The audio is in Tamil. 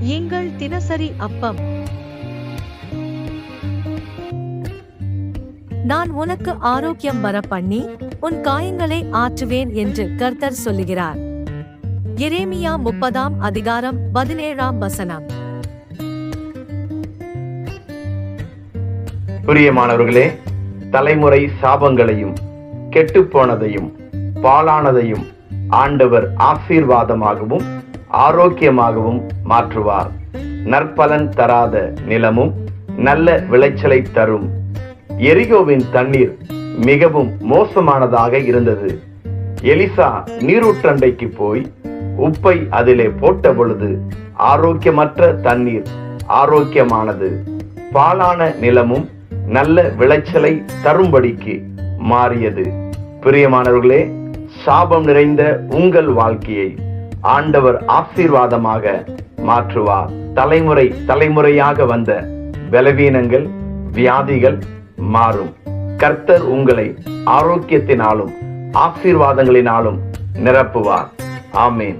எங்கள் தினசரி அப்பம். நான் உனக்கு ஆரோக்கியம் வர பண்ணி உன் காயங்களை ஆற்றுவேன் என்று கர்த்தர் சொல்லுகிறார். எரேமியா முப்பதாம் அதிகாரம் பதினேழாம் வசனம். பிரியமானவர்களே தலைமுறை சாபங்களையும் கெட்டுப்போனதையும் பாலானதையும் ஆண்டவர் ஆசீர்வாதமாகவும் ஆரோக்கியமாகவும் மாற்றுவார். நற்பலன் தராத நிலமும் நல்ல விளைச்சலை தரும். எரிகோவின் தண்ணீர் மிகவும் மோசமானதாக இருந்தது. எலிசா நீரூற்றண்டைக்கு போய் உப்பை அதிலே போட்ட பொழுது ஆரோக்கியமற்ற தண்ணீர் ஆரோக்கியமானது. பாலான நிலமும் நல்ல விளைச்சலை தரும்படிக்கு மாறியது. பிரியமானவர்களே சாபம் நிறைந்த உங்கள் வாழ்க்கையை ஆண்டவர் ஆசீர்வாதமாக மாற்றுவார். தலைமுறை தலைமுறையாக வந்த பலவீனங்கள் வியாதிகள் மாறும். கர்த்தர் உங்களை ஆரோக்கியத்தினாலும் ஆசீர்வாதங்களினாலும் நிரப்புவார். ஆமேன்.